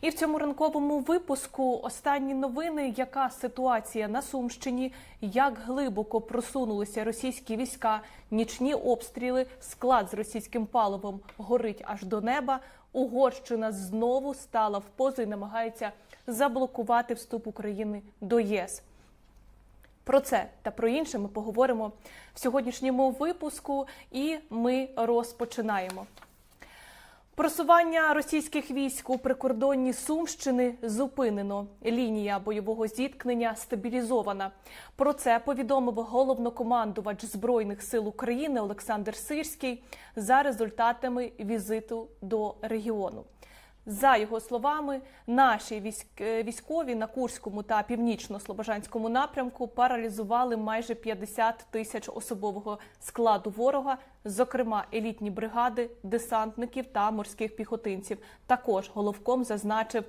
І в цьому ранковому випуску останні новини, яка ситуація на Сумщині, як глибоко просунулися російські війська, нічні обстріли, склад з російським паливом горить аж до неба. Угорщина знову стала в позу і намагається заблокувати вступ України до ЄС. Про це та про інше ми поговоримо в сьогоднішньому випуску, і ми розпочинаємо. Просування російських військ у прикордонні Сумщини зупинено. Лінія бойового зіткнення стабілізована. Про це повідомив головнокомандувач збройних сил України Олександр Сирський за результатами візиту до регіону. За його словами, наші е, військові на Курському та північно-слобожанському напрямку паралізували майже 50 тисяч особового складу ворога, зокрема елітні бригади, десантників та морських піхотинців. Також головком зазначив.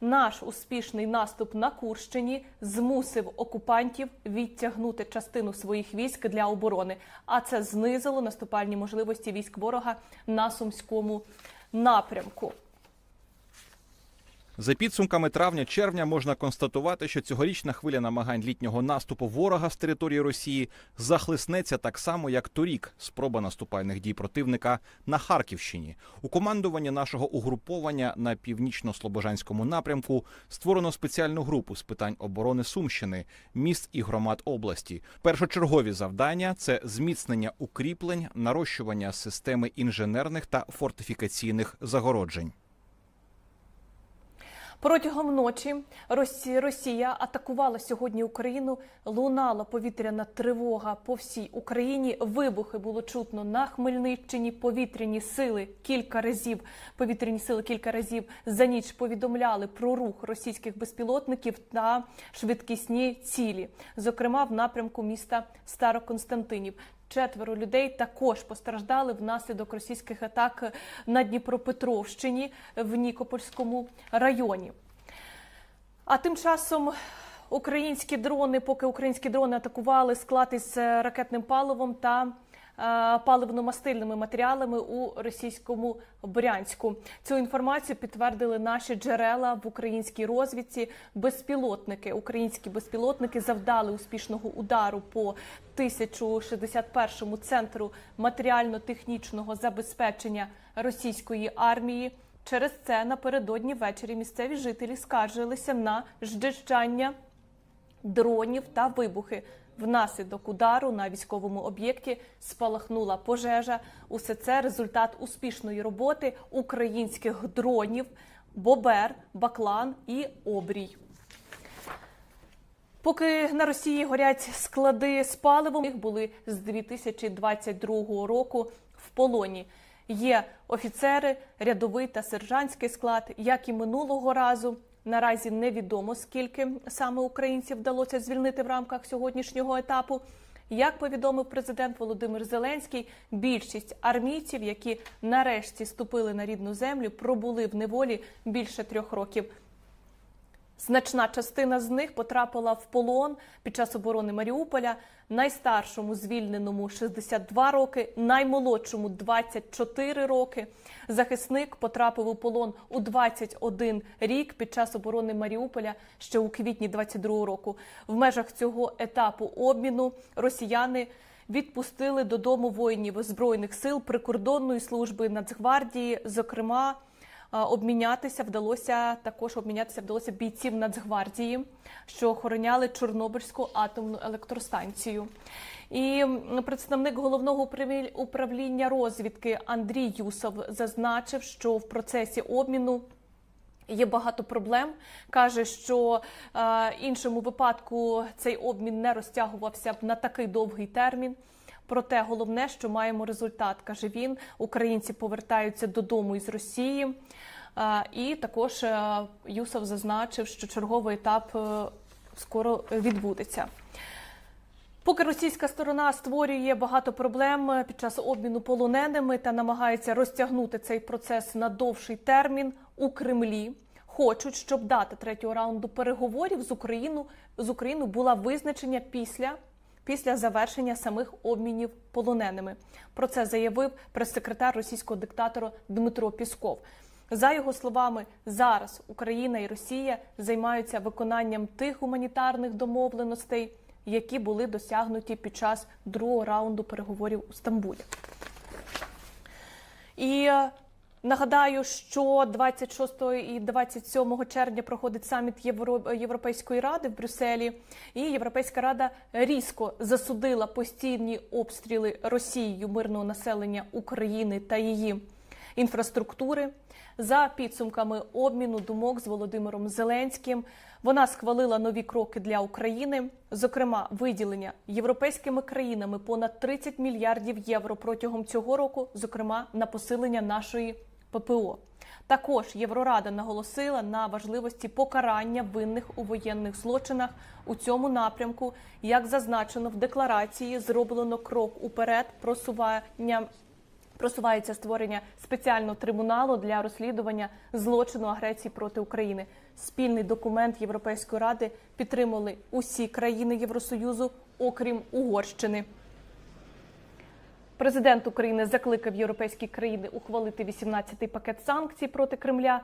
Наш успішний наступ на Курщині змусив окупантів відтягнути частину своїх військ для оборони, а це знизило наступальні можливості військ ворога на сумському напрямку. За підсумками травня-червня можна констатувати, що цьогорічна хвиля намагань літнього наступу ворога з території Росії захлиснеться так само, як торік спроба наступальних дій противника на Харківщині. У командуванні нашого угруповання на північно-слобожанському напрямку створено спеціальну групу з питань оборони Сумщини, міст і громад області. Першочергові завдання це зміцнення укріплень, нарощування системи інженерних та фортифікаційних загороджень. Протягом ночі Росі- Росія атакувала сьогодні Україну. Лунала повітряна тривога по всій Україні. Вибухи було чутно на Хмельниччині. Повітряні сили кілька разів. Повітряні сили кілька разів за ніч повідомляли про рух російських безпілотників та швидкісні цілі, зокрема в напрямку міста Староконстантинів. Четверо людей також постраждали внаслідок російських атак на Дніпропетровщині в Нікопольському районі. А тим часом українські дрони, поки українські дрони атакували склад із ракетним паливом та паливно-мастильними матеріалами у російському Брянську. Цю інформацію підтвердили наші джерела в українській розвідці. Безпілотники, українські безпілотники завдали успішного удару по 1061 центру матеріально-технічного забезпечення російської армії. Через це напередодні ввечері місцеві жителі скаржилися на ждещання дронів та вибухи. Внаслідок удару на військовому об'єкті спалахнула пожежа. Усе це результат успішної роботи українських дронів Бобер, Баклан і Обрій. Поки на Росії горять склади з паливом, їх були з 2022 року в полоні. Є офіцери, рядовий та сержантський склад, як і минулого разу. Наразі невідомо скільки саме українців вдалося звільнити в рамках сьогоднішнього етапу. Як повідомив президент Володимир Зеленський, більшість армійців, які нарешті ступили на рідну землю, пробули в неволі більше трьох років. Значна частина з них потрапила в полон під час оборони Маріуполя. Найстаршому звільненому 62 роки, наймолодшому 24 роки. Захисник потрапив у полон у 21 рік під час оборони Маріуполя ще у квітні 22 року. В межах цього етапу обміну росіяни відпустили додому воїнів збройних сил прикордонної служби Нацгвардії, зокрема. Обмінятися вдалося також обмінятися вдалося бійців Нацгвардії, що охороняли Чорнобильську атомну електростанцію. І представник головного управлі- управління розвідки Андрій Юсов зазначив, що в процесі обміну Є багато проблем. каже, що е, іншому випадку цей обмін не розтягувався б на такий довгий термін. Проте головне, що маємо результат, каже він. Українці повертаються додому із Росії. Е, і також е, Юсов зазначив, що черговий етап е, скоро відбудеться. Поки російська сторона створює багато проблем під час обміну полоненими та намагається розтягнути цей процес на довший термін у Кремлі. Хочуть, щоб дата третього раунду переговорів з Україною з Україною була визначена після, після завершення самих обмінів полоненими. Про це заявив прес-секретар російського диктатора Дмитро Пісков. За його словами, зараз Україна і Росія займаються виконанням тих гуманітарних домовленостей, які були досягнуті під час другого раунду переговорів у Стамбулі. І е, нагадаю, що 26 і 27 червня проходить саміт Євро... Європейської ради в Брюсселі, і Європейська рада різко засудила постійні обстріли Росією мирного населення України та її інфраструктури. За підсумками обміну думок з Володимиром Зеленським, вона схвалила нові кроки для України, зокрема, виділення європейськими країнами понад 30 мільярдів євро протягом цього року, зокрема на посилення нашої ППО. Також Єврорада наголосила на важливості покарання винних у воєнних злочинах у цьому напрямку. Як зазначено в декларації, зроблено крок уперед просування Просувається створення спеціального трибуналу для розслідування злочину агресії проти України. Спільний документ Європейської ради підтримали усі країни Євросоюзу, окрім Угорщини. Президент України закликав європейські країни ухвалити 18-й пакет санкцій проти Кремля,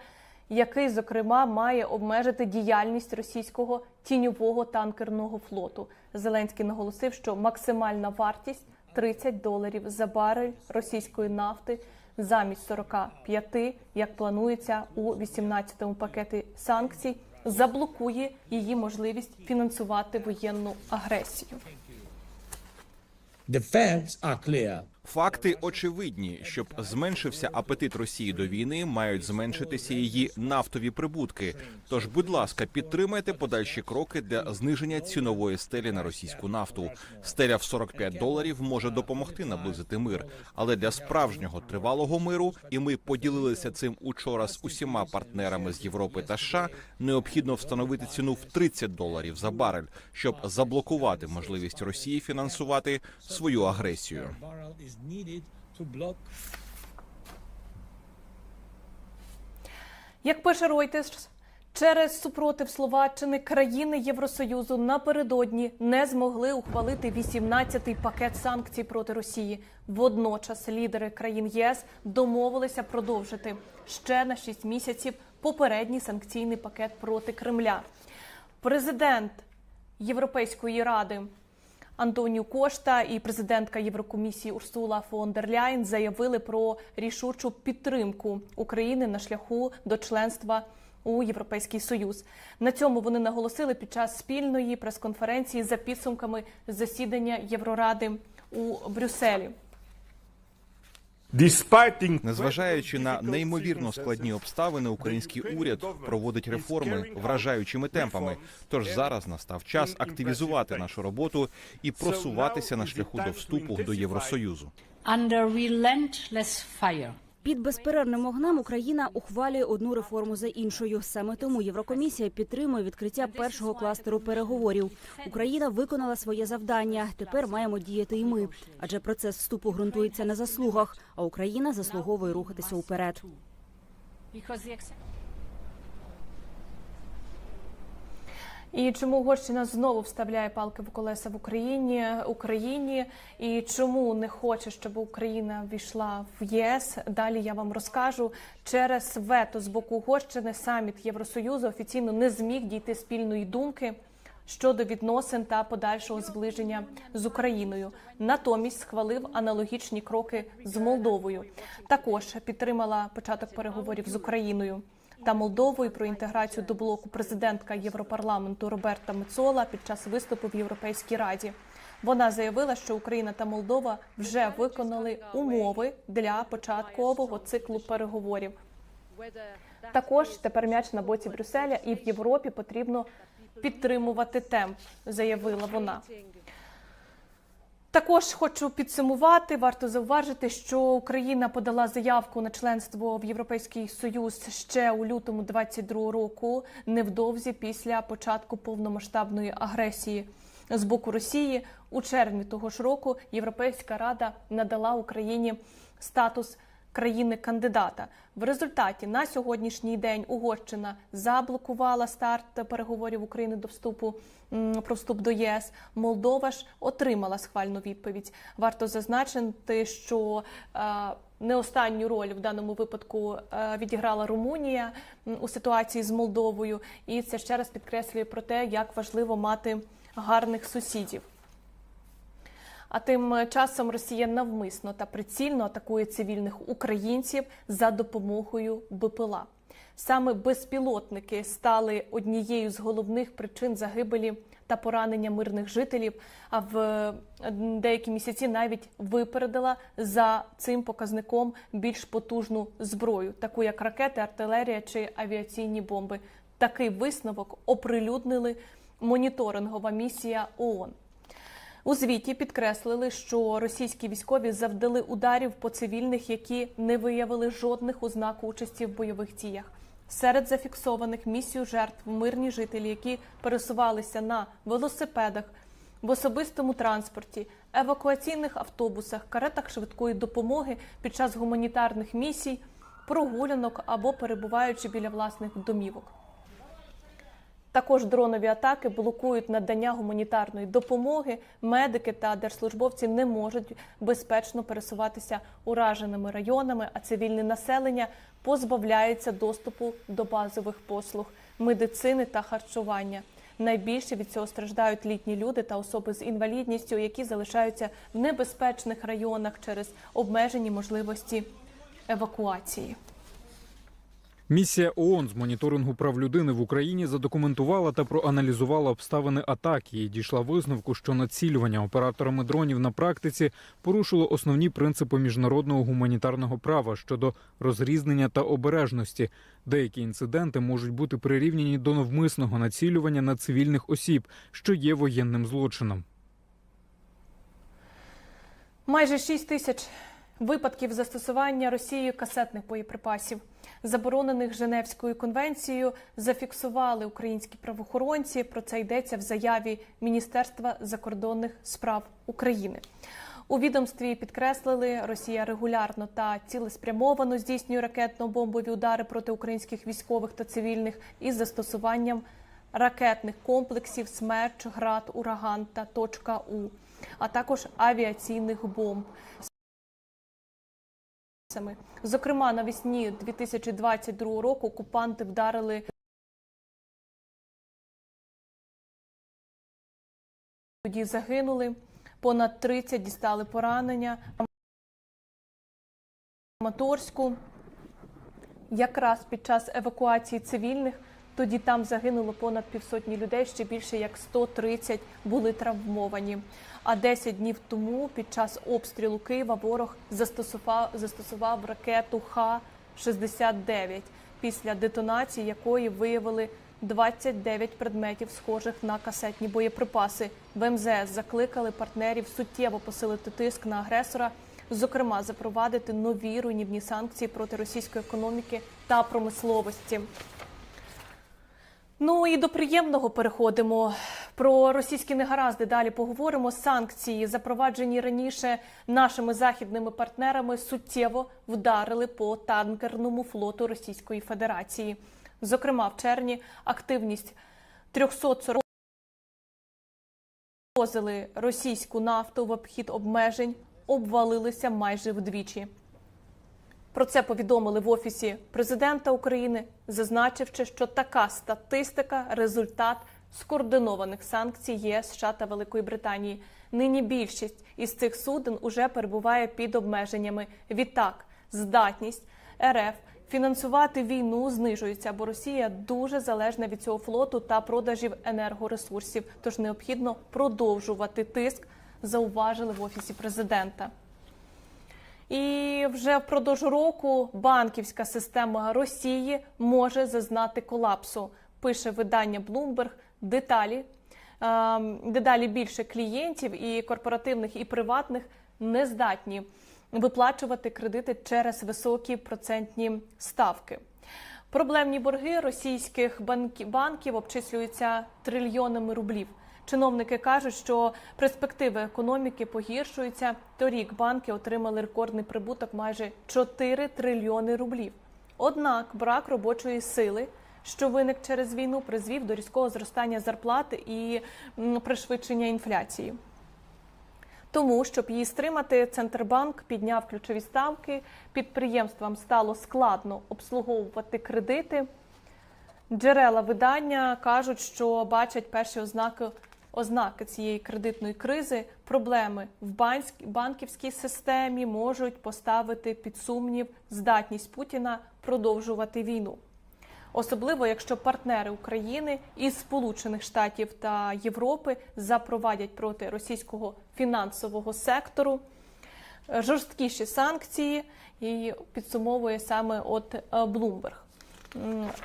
який, зокрема, має обмежити діяльність російського тіньового танкерного флоту. Зеленський наголосив, що максимальна вартість 30 доларів за барель російської нафти замість 45, як планується у 18-му пакеті санкцій, заблокує її можливість фінансувати воєнну агресію. The facts are clear. Факти очевидні, щоб зменшився апетит Росії до війни, мають зменшитися її нафтові прибутки. Тож, будь ласка, підтримайте подальші кроки для зниження цінової стелі на російську нафту. Стеля в 45 доларів може допомогти наблизити мир, але для справжнього тривалого миру, і ми поділилися цим учора з усіма партнерами з Європи та США, необхідно встановити ціну в 30 доларів за барель, щоб заблокувати можливість Росії фінансувати свою агресію. Is needed to block Як пише Reuters, через супротив Словаччини країни Євросоюзу напередодні не змогли ухвалити 18-й пакет санкцій проти Росії. Водночас лідери країн ЄС домовилися продовжити ще на 6 місяців попередній санкційний пакет проти Кремля. Президент Європейської ради Антоніо Кошта і президентка Єврокомісії Урсула фон дер Ляйн заявили про рішучу підтримку України на шляху до членства у Європейський Союз. На цьому вони наголосили під час спільної прес-конференції за підсумками засідання Євроради у Брюсселі. Незважаючи на неймовірно складні обставини, український уряд проводить реформи вражаючими темпами. Тож зараз настав час активізувати нашу роботу і просуватися на шляху до вступу до Євросоюзу. under relentless fire. Під безперервним огнем Україна ухвалює одну реформу за іншою. Саме тому Єврокомісія підтримує відкриття першого кластеру переговорів. Україна виконала своє завдання. Тепер маємо діяти і ми. Адже процес вступу ґрунтується на заслугах, а Україна заслуговує рухатися уперед. І чому Угорщина знову вставляє палки в колеса в Україні Україні? І чому не хоче, щоб Україна війшла в ЄС? Далі я вам розкажу. Через вето з боку Угорщини саміт Євросоюзу офіційно не зміг дійти спільної думки щодо відносин та подальшого зближення з Україною. Натомість схвалив аналогічні кроки з Молдовою. Також підтримала початок переговорів з Україною та Молдовою про інтеграцію до блоку президентка Європарламенту Роберта Мецола під час виступу в Європейській раді. Вона заявила, що Україна та Молдова вже виконали умови для початкового циклу переговорів. Також тепер м'яч на боці Брюсселя і в Європі потрібно підтримувати темп, заявила вона. Також хочу підсумувати. Варто зауважити, що Україна подала заявку на членство в Європейський Союз ще у лютому 22 року, невдовзі після початку повномасштабної агресії з боку Росії. У червні того ж року Європейська рада надала Україні статус країни-кандидата. В результаті на сьогоднішній день Угорщина заблокувала старт переговорів України до вступу про вступ до ЄС. Молдова ж отримала схвальну відповідь. Варто зазначити, що е, не останню роль в даному випадку е, відіграла Румунія у ситуації з Молдовою, і це ще раз підкреслює про те, як важливо мати гарних сусідів. А тим часом Росія навмисно та прицільно атакує цивільних українців за допомогою БПЛА. Саме безпілотники стали однією з головних причин загибелі та поранення мирних жителів. А в деякі місяці навіть випередила за цим показником більш потужну зброю, таку як ракети, артилерія чи авіаційні бомби. Такий висновок оприлюднили моніторингова місія ООН. У звіті підкреслили, що російські військові завдали ударів по цивільних, які не виявили жодних ознак участі в бойових діях. Серед зафіксованих місію жертв мирні жителі, які пересувалися на велосипедах, в особистому транспорті, евакуаційних автобусах, каретах швидкої допомоги під час гуманітарних місій, прогулянок або перебуваючи біля власних домівок. Також дронові атаки блокують надання гуманітарної допомоги. Медики та держслужбовці не можуть безпечно пересуватися ураженими районами, а цивільне населення позбавляється доступу до базових послуг медицини та харчування. Найбільше від цього страждають літні люди та особи з інвалідністю, які залишаються в небезпечних районах через обмежені можливості евакуації. Місія ООН з моніторингу прав людини в Україні задокументувала та проаналізувала обставини атаки і дійшла висновку, що націлювання операторами дронів на практиці порушило основні принципи міжнародного гуманітарного права щодо розрізнення та обережності. Деякі інциденти можуть бути прирівняні до навмисного націлювання на цивільних осіб, що є воєнним злочином. Майже 6 тисяч випадків застосування Росією касетних боєприпасів, заборонених Женевською конвенцією, зафіксували українські правоохоронці. Про це йдеться в заяві Міністерства закордонних справ України. У відомстві підкреслили, Росія регулярно та цілеспрямовано здійснює ракетно-бомбові удари проти українських військових та цивільних із застосуванням ракетних комплексів «Смерч», «Град», «Ураган» та «Точка У», а також авіаційних бомб. Зокрема, навесні 2022 року окупанти вдарили тоді загинули, понад 30 дістали поранення. Маторську якраз під час евакуації цивільних тоді там загинуло понад півсотні людей, ще більше як 130 були травмовані. А 10 днів тому під час обстрілу Києва ворог застосував, застосував ракету Х-69, після детонації якої виявили 29 предметів, схожих на касетні боєприпаси. В МЗС закликали партнерів суттєво посилити тиск на агресора, зокрема запровадити нові руйнівні санкції проти російської економіки та промисловості. Ну і до приємного переходимо. Про російські негаразди далі поговоримо. Санкції, запроваджені раніше нашими західними партнерами, суттєво вдарили по танкерному флоту Російської Федерації. Зокрема, в червні активність 340 возили російську нафту в обхід обмежень, обвалилися майже вдвічі. Про це повідомили в офісі президента України, зазначивши, що така статистика результат скоординованих санкцій ЄС, США та Великої Британії. Нині більшість із цих суден уже перебуває під обмеженнями. Відтак, здатність РФ фінансувати війну знижується, бо Росія дуже залежна від цього флоту та продажів енергоресурсів. Тож необхідно продовжувати тиск, зауважили в офісі президента. І вже впродовж року банківська система Росії може зазнати колапсу. Пише видання Bloomberg. Деталі ем, дедалі більше клієнтів і корпоративних, і приватних не здатні виплачувати кредити через високі процентні ставки. Проблемні борги російських банків, обчислюються трильйонами рублів. Чиновники кажуть, що перспективи економіки погіршуються. Торік банки отримали рекордний прибуток майже 4 трильйони рублів. Однак брак робочої сили, що виник через війну, призвів до різкого зростання зарплати і пришвидшення інфляції. Тому, щоб її стримати, Центрбанк підняв ключові ставки. Підприємствам стало складно обслуговувати кредити. Джерела видання кажуть, що бачать перші ознаки ознаки цієї кредитної кризи. Проблеми в банківській системі можуть поставити під сумнів здатність Путіна продовжувати війну. Особливо якщо партнери України із Сполучених Штатів та Європи запровадять проти російського фінансового сектору жорсткіші санкції, і підсумовує саме от. М,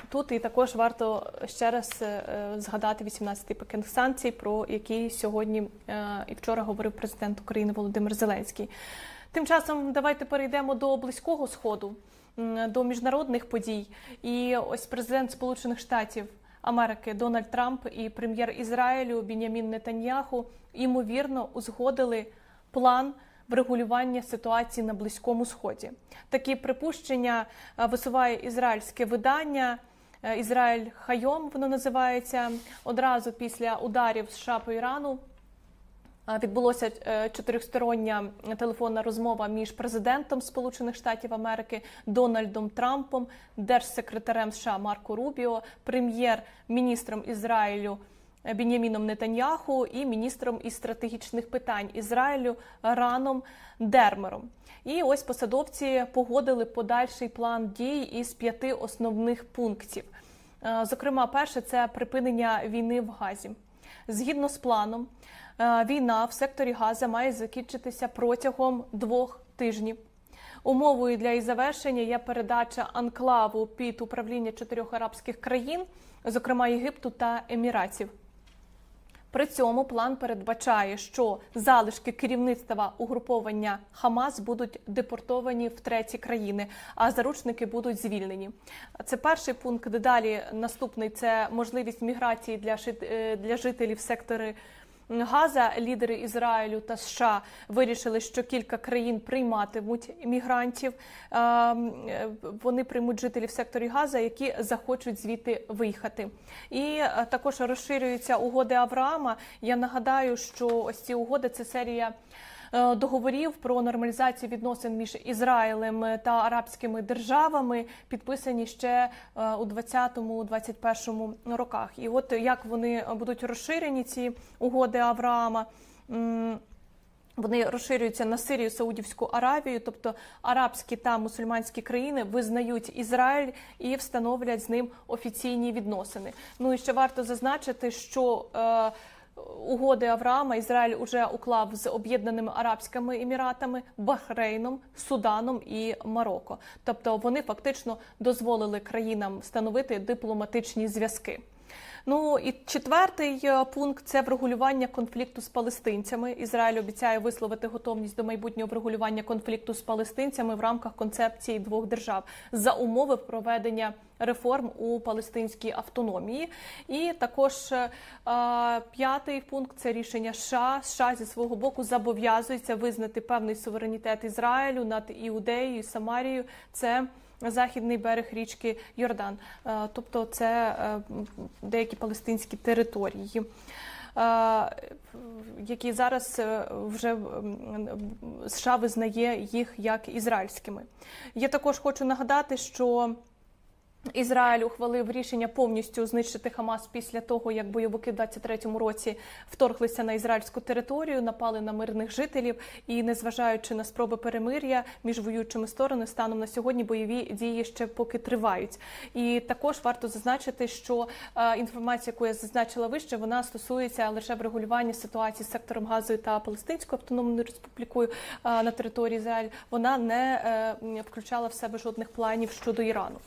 Тут і також варто ще раз е, згадати 18-й пакет санкцій, про який сьогодні е, і вчора говорив президент України Володимир Зеленський. Тим часом давайте перейдемо до близького сходу, до міжнародних подій. І ось президент Сполучених Штатів Америки Дональд Трамп і прем'єр Ізраїлю Бінямін Нетаньяху ймовірно узгодили план врегулювання ситуації на Близькому Сході. Такі припущення е, висуває ізраїльське видання. е, Ізраїль Хайом воно називається одразу після ударів США по Ірану. Е, Відбулося чотирьохстороння телефонна розмова між президентом Сполучених Штатів Америки Дональдом Трампом, держсекретарем США Марко Рубіо, прем'єр-міністром Ізраїлю Біняміном Нетаньяху і міністром із стратегічних питань Ізраїлю Раном Дермером. І ось посадовці погодили подальший план дій із п'яти основних пунктів. Е, Зокрема, перше це припинення війни в Газі. Згідно з планом, е, війна в секторі Газа має закінчитися протягом двох тижнів. Умовою для її завершення є передача анклаву під управління чотирьох арабських країн, зокрема Єгипту та Еміратів. При цьому план передбачає, що залишки керівництва угруповання Хамас будуть депортовані в треті країни, а заручники будуть звільнені. Це перший пункт. Далі наступний це можливість міграції для е, для жителів сектори. Газа лідери Ізраїлю та США вирішили, що кілька країн прийматимуть мігрантів. Е, е, Вони приймуть жителів секторі Газа, які захочуть звідти виїхати. І е, також розширюються угоди Авраама. Я нагадаю, що ось ці угоди це серія. Е, Договорів про нормалізацію відносин між Ізраїлем та арабськими державами підписані ще е, у 20-21 роках. І от як вони будуть розширені, ці угоди Авраама. Вони розширюються на Сирію, Саудівську Аравію, тобто арабські та мусульманські країни визнають Ізраїль і встановлять з ним офіційні відносини. Ну і ще варто зазначити, що е, угоди Авраама Ізраїль уже уклав з Об'єднаними Арабськими Еміратами, Бахрейном, Суданом і Марокко. Тобто вони фактично дозволили країнам встановити дипломатичні зв'язки. Ну і четвертий е, пункт це врегулювання конфлікту з палестинцями. Ізраїль обіцяє висловити готовність до майбутнього врегулювання конфлікту з палестинцями в рамках концепції двох держав за умови проведення реформ у палестинській автономії. І також е, п'ятий пункт це рішення США. США зі свого боку зобов'язується визнати певний суверенітет Ізраїлю над Іудеєю і Самарією. Це західний берег річки Йордан, Е, тобто це е, деякі палестинські території. е, Які зараз вже США визнає їх як ізраїльськими. Я також хочу нагадати, що Ізраїль ухвалив рішення повністю знищити Хамас після того, як бойовики в 23-му році вторглися на ізраїльську територію, напали на мирних жителів і, незважаючи на спроби перемир'я між воюючими сторонами, станом на сьогодні бойові дії ще поки тривають. І також варто зазначити, що е, інформація, яку я зазначила вище, вона стосується лише врегулювання ситуації з сектором Газою та Палестинською автономною республікою е, на території Ізраїль. Вона не е, включала в себе жодних планів щодо Ірану.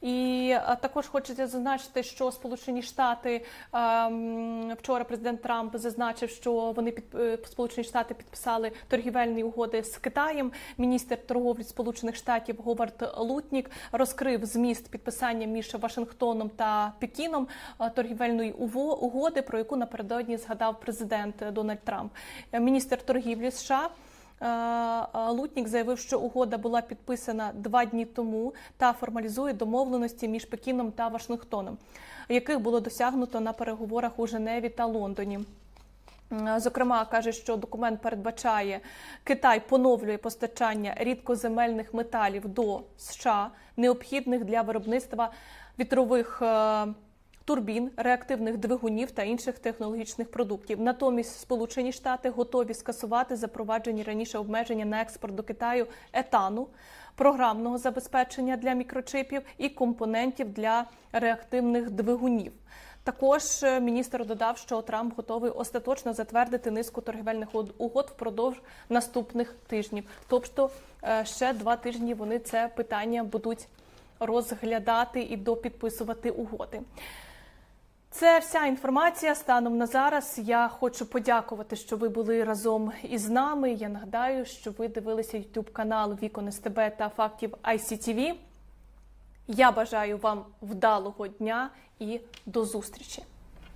І е, також хочеться зазначити, що Сполучені Штати е, вчора президент Трамп зазначив, що вони під е, Сполучені Штати підписали торгівельні угоди з Китаєм. Міністр торговлі Сполучених Штатів Говард Лутнік розкрив зміст підписання між Вашингтоном та Пекіном е, торгівельної угоди, про яку напередодні згадав президент Дональд Трамп. Е, Міністр торгівлі США. Е, е, Лутнік заявив, що угода була підписана два дні тому та формалізує домовленості між Пекіном та Вашингтоном, яких було досягнуто на переговорах у Женеві та Лондоні. Зокрема, каже, що документ передбачає Китай поновлює постачання рідкоземельних металів до США, необхідних для виробництва вітрових е, турбін, реактивних двигунів та інших технологічних продуктів. Натомість Сполучені Штати готові скасувати запроваджені раніше обмеження на експорт до Китаю етану, програмного забезпечення для мікрочипів і компонентів для реактивних двигунів. Також е, міністр додав, що Трамп готовий остаточно затвердити низку торгівельних угод- впродовж наступних тижнів. Тобто е, ще два тижні вони це питання будуть розглядати і допідписувати угоди. Це вся інформація станом на зараз. Я хочу подякувати, що ви були разом із нами. Я нагадаю, що ви дивилися YouTube канал Вікон СТБ та фактів ICTV. Я бажаю вам вдалого дня і до зустрічі.